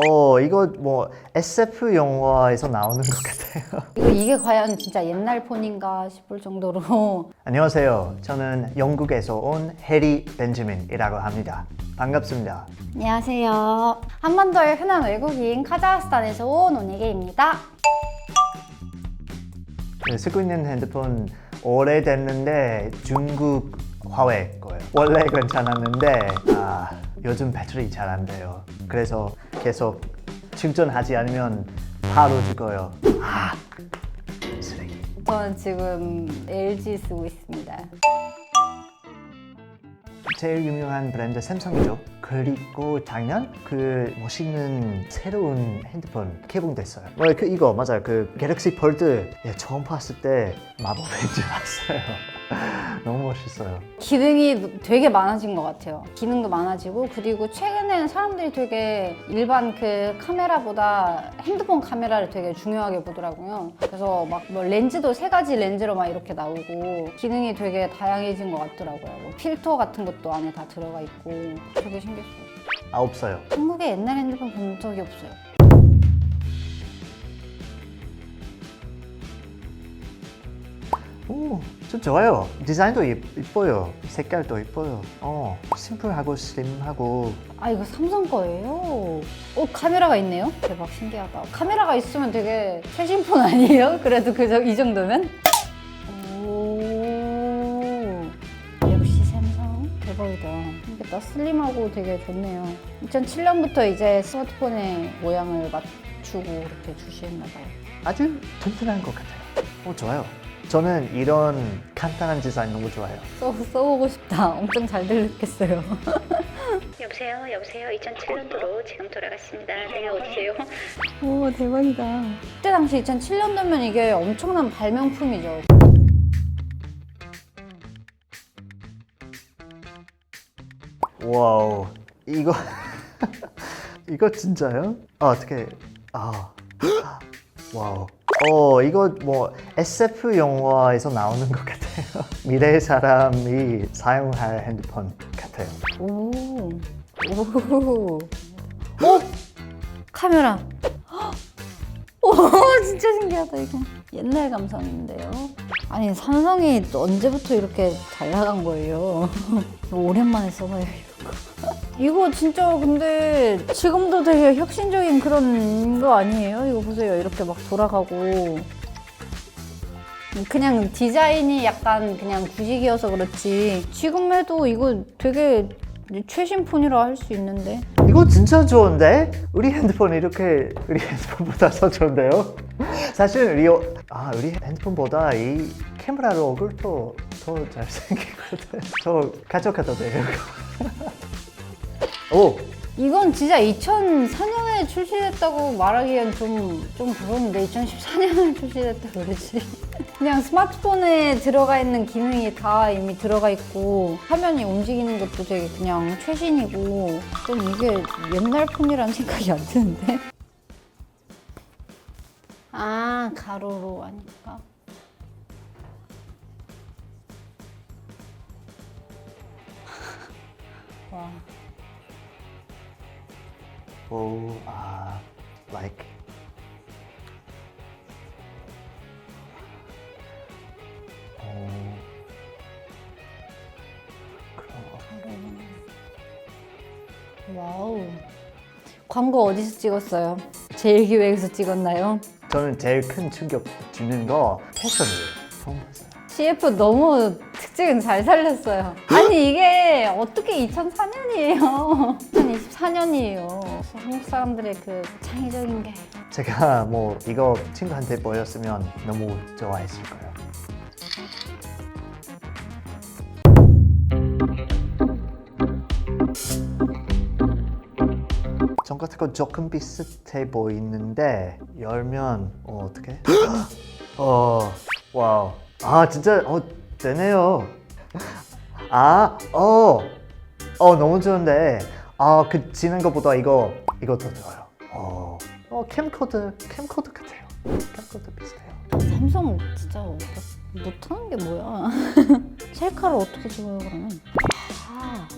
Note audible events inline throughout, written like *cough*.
어 이거 뭐 SF 영화에서 나오는 것 같아요. *laughs* 이거 이게 과연 진짜 옛날 폰인가 싶을 정도로 *laughs* 안녕하세요. 저는 영국에서 온 해리 벤jamin이라고 합니다. 반갑습니다. 안녕하세요. 한번 더의 흔한 외국인 카자흐스탄에서 온 오니게입니다. 네, 쓰고 있는 핸드폰 오래됐는데 중국 화웨이 거예요. 원래 괜찮았는데 아, 요즘 배터리 잘 안 돼요. 그래서 계속 충전하지 않으면 바로 죽어요. 아 쓰레기. 저는 지금 LG 쓰고 있습니다. 제일 유명한 브랜드 샘성이죠. 그리고 작년 그 멋있는 새로운 핸드폰 개봉됐어요. 어, 그 이거 맞아요. 그 갤럭시 폴드 예, 처음 봤을 때 마법인 줄 알았어요. *laughs* 너무 멋있어요. 기능이 되게 많아진 것 같아요. 기능도 많아지고 그리고 최근에는 사람들이 되게 일반 그 카메라보다 핸드폰 카메라를 되게 중요하게 보더라고요. 그래서 막 뭐 렌즈도 세 가지 렌즈로 막 이렇게 나오고 기능이 되게 다양해진 것 같더라고요. 뭐 필터 같은 것도 안에 다 들어가 있고 되게 신기했어요. 아 없어요. 한국에 옛날 핸드폰 본 적이 없어요. 오, 좀 좋아요. 디자인도 예- 이뻐요. 색깔도 이뻐요. 어, 심플하고 슬림하고 아 이거 삼성 거예요? 어 카메라가 있네요? 대박 신기하다. 카메라가 있으면 되게 최신 폰 아니에요? *laughs* 그래도 그이 정도면? 오 역시 삼성 대박이다. 신기하다. 슬림하고 되게 좋네요. 2007년부터 이제 스마트폰의 모양을 맞추고 이렇게 주시했나 봐요. 아주 튼튼한 것 같아요. 오, 좋아요. 저는 이런 간단한 디자인 너무 좋아요. 써, 써보고 싶다. 엄청 잘 들렸겠어요. *laughs* 여보세요, 여보세요. 2007년도로 지금 돌아갔습니다. 네, 어디세요? 오 대박이다. 그때 당시 2007년도면 이게 엄청난 발명품이죠. 와우, 이거 *laughs* 이거 진짜요? 아, 어떻게? 아, *gasps* 와우. 어, 이거 뭐 SF 영화에서 나오는 것 같아요. *laughs* 미래 사람이 사용할 핸드폰 같아요. 오. 오. 오. 카메라. 헉! *gasps* 오, 진짜 신기하다 이거. 옛날 감성인데요. 아니 삼성이 또 언제부터 이렇게 잘 나간 거예요? *laughs* 오랜만에 써봐요 이거 진짜 근데 지금도 되게 혁신적인 그런 거 아니에요? 이거 보세요 이렇게 막 돌아가고 그냥 디자인이 약간 그냥 구식이어서 그렇지 지금 해도 이거 되게 최신 폰이라 할 수 있는데 이거 진짜 좋은데? 우리 핸드폰 이렇게 우리 핸드폰보다 더 좋은데요? 사실 우리 어- 아 우리 핸드폰보다 이 카메라로 얼굴도 더 잘생기거든. 저 가져가도 돼요. 오, 이건 진짜 2004년에 출시됐다고 말하기엔 좀, 좀 그런데 2014년에 *laughs* 출시됐다 그러지. 그냥 스마트폰에 들어가 있는 기능이 다 이미 들어가 있고 화면이 움직이는 것도 되게 그냥 최신이고 좀 이게 옛날 폰이라는 *laughs* 생각이 안 드는데. 아 가로로 하니까? *laughs* 와 오, 아, like. 오, 그럼 와우. 광고 어디서 찍었어요? 제일 기획에서 찍었나요? 저는 제일 큰 충격 주는 거 패션이에요. 처음 봤어요. CF 너무 특징은 잘 살렸어요. 아니 이게 어떻게 2004년이에요? 2024년이에요. *laughs* 한국 사람들의 그 창의적인 게 제가 뭐 이거 친구한테 보였으면 너무 좋아했을 거예요. 전 같은 거 조금 비슷해 보이는데 열면 어, 어떻게? *gasps* 어, 와우. 아 진짜 어 되네요. 아, 어, 어 너무 좋은데 아 그 지난 것보다 이거 이거 더 좋아요. 어, 어 캠코더 캠코더 같아요. 캠코더 비슷해요. 삼성 진짜 못- 못하는 게 뭐야? *laughs* 셀카를 어떻게 찍어요 그러면? 아,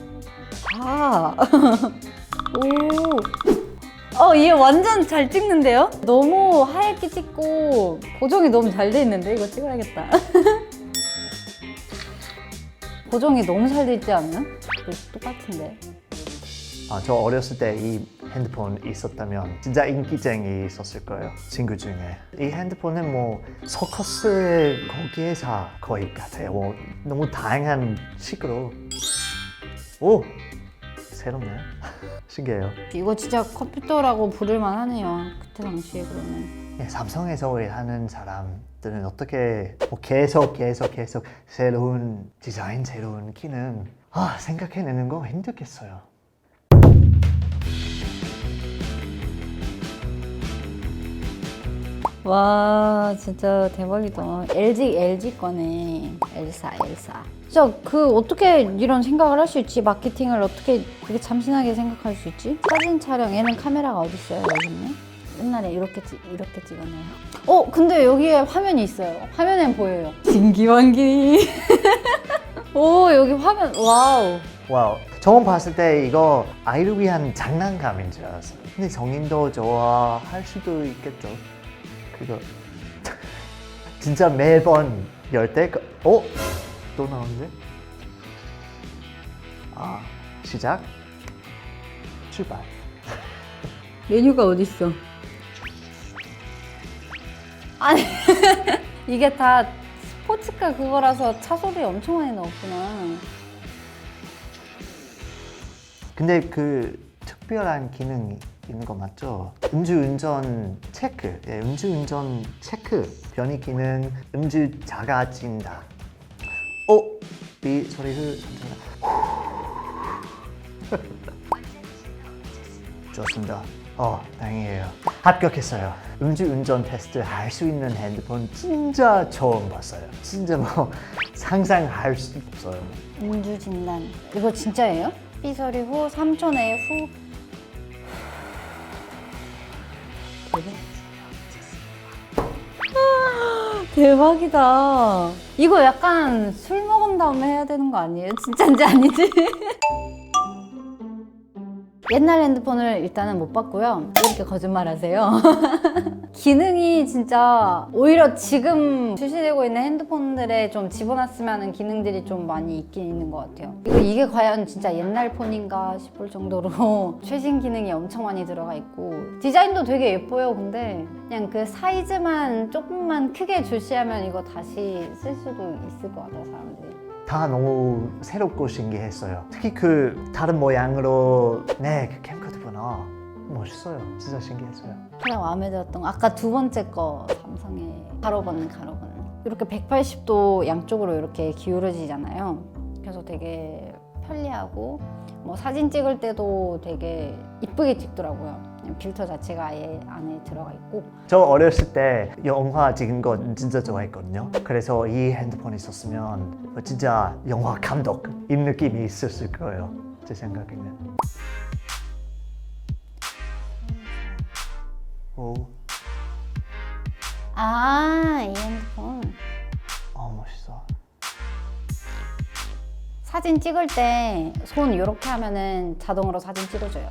아, *laughs* 오, 어, 얘 완전 잘 찍는데요? 너무 하얗게 찍고 고정이 너무 잘 돼 있는데 이거 찍어야겠다. *laughs* 고정이 너무 잘 돼 있지 않나? 똑같은데. 아, 저 어렸을 때 이 핸드폰 있었다면 진짜 인기쟁이 있었을 거예요. 친구 중에. 이 핸드폰은 뭐 서커스 거기에서 거의 같아요. 뭐 너무 다양한 식으로. 오! 새롭네요. *laughs* 신기해요. 이거 진짜 컴퓨터라고 부를만 하네요. 그때 당시에 그러면. 예, 삼성에서 일하는 사람들은 어떻게 뭐 계속 계속 계속 새로운 디자인, 새로운 기능 아, 생각해내는 거 힘들겠어요. 와 진짜 대박이다. LG LG 거네. 엘사 엘사. 진짜 그 어떻게 이런 생각을 할 수 있지? 마케팅을 어떻게 그렇게 참신하게 생각할 수 있지? 사진 촬영 얘는 카메라가 어디 있어요? 여기 있네. 옛날에 이렇게 찍 이렇게 찍었네요. 어 근데 여기에 화면이 있어요. 화면엔 보여요. 진기환기. *laughs* 오 여기 화면 와우. 와우. 처음 봤을 때 이거 아이를 위한 장난감인 줄 알았어요. 근데 성인도 좋아할 수도 있겠죠. 그거 진짜 매번 열 때, 그- 어? 또 나오는데? 아, 시작. 출발. 메뉴가 어디 있어? 아니 *laughs* 이게 다 스포츠카 그거라서 차 소리 엄청 많이 나왔구나. 근데 그 특별한 기능이 있는 거 맞죠? 음주운전 체크, 예, 음주운전 체크 변이 기능 음주 작아진다. 어? 이 소리를 *laughs* 좋습니다. 어, 다행이에요. 합격했어요. 음주운전 테스트 할 수 있는 핸드폰 진짜 처음 봤어요. 진짜 뭐 *laughs* 상상할 수 없어요. 음주 진단. 이거 진짜예요? 삐 소리 후 3초 내에 후. 대박이다. 이거 약간 술 먹은 다음에 해야 되는 거 아니에요? 진짜인지 아니지? *laughs* 옛날 핸드폰을 일단은 못 봤고요. 왜 이렇게 거짓말 하세요? *laughs* 기능이 진짜 오히려 지금 출시되고 있는 핸드폰들에 좀 집어넣었으면 하는 기능들이 좀 많이 있긴 있는 것 같아요. 이거 이게 과연 진짜 옛날 폰인가 싶을 정도로 *laughs* 최신 기능이 엄청 많이 들어가 있고 디자인도 되게 예뻐요. 근데 그냥 그 사이즈만 조금만 크게 출시하면 이거 다시 쓸 수도 있을 것 같아요, 사람들이. 다 너무 새롭고 신기했어요. 특히 그 다른 모양으로 네, 그 캠코더구나. 멋있어요. 진짜 신기했어요. 가장 마음에 들었던 거 아까 두 번째 거 삼성의 가로건 가로건 이렇게 180도 양쪽으로 이렇게 기울어지잖아요. 그래서 되게 편리하고 뭐 사진 찍을 때도 되게 이쁘게 찍더라고요. 필터 자체가 아예 안에 들어가 있고 저 어렸을 때 영화 찍은 거 진짜 좋아했거든요. 그래서 이 핸드폰 있었으면 진짜 영화 감독 이 느낌이 있었을 거예요. 제 생각에는. 오, 아 이 핸드폰 사진 찍을 때 손 이렇게 하면은 자동으로 사진 찍어줘요.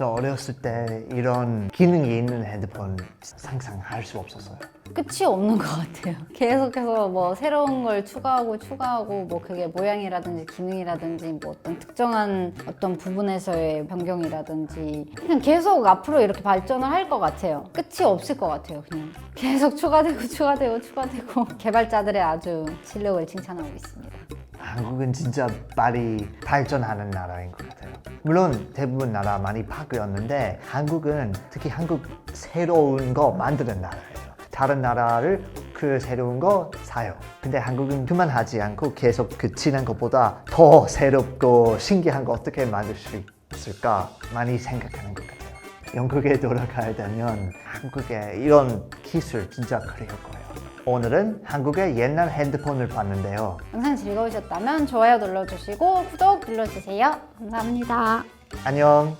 저 어렸을 때 이런 기능이 있는 핸드폰 상상할 수 없었어요. 끝이 없는 것 같아요. 계속해서 뭐 새로운 걸 추가하고 추가하고 뭐 그게 모양이라든지 기능이라든지 뭐 어떤 특정한 어떤 부분에서의 변경이라든지 그냥 계속 앞으로 이렇게 발전을 할 것 같아요. 끝이 없을 것 같아요. 그냥 계속 추가되고 추가되고 추가되고 *laughs* 개발자들의 아주 실력을 칭찬하고 있습니다. 한국은 진짜 빨리 발전하는 나라인 것 같아요. 물론 대부분 나라 많이 바뀌었는데 한국은 특히 한국 새로운 거 만드는 나라예요. 다른 나라를 그 새로운 거 사요. 근데 한국은 그만하지 않고 계속 그 지난 것보다 더 새롭고 신기한 거 어떻게 만들 수 있을까 많이 생각하는 것 같아요. 영국에 돌아가야 되면 한국의 이런 기술 진짜 그리울 거예요. 오늘은 한국의 옛날 핸드폰을 봤는데요. 영상 즐거우셨다면 좋아요 눌러주시고 구독 눌러주세요. 감사합니다. 안녕.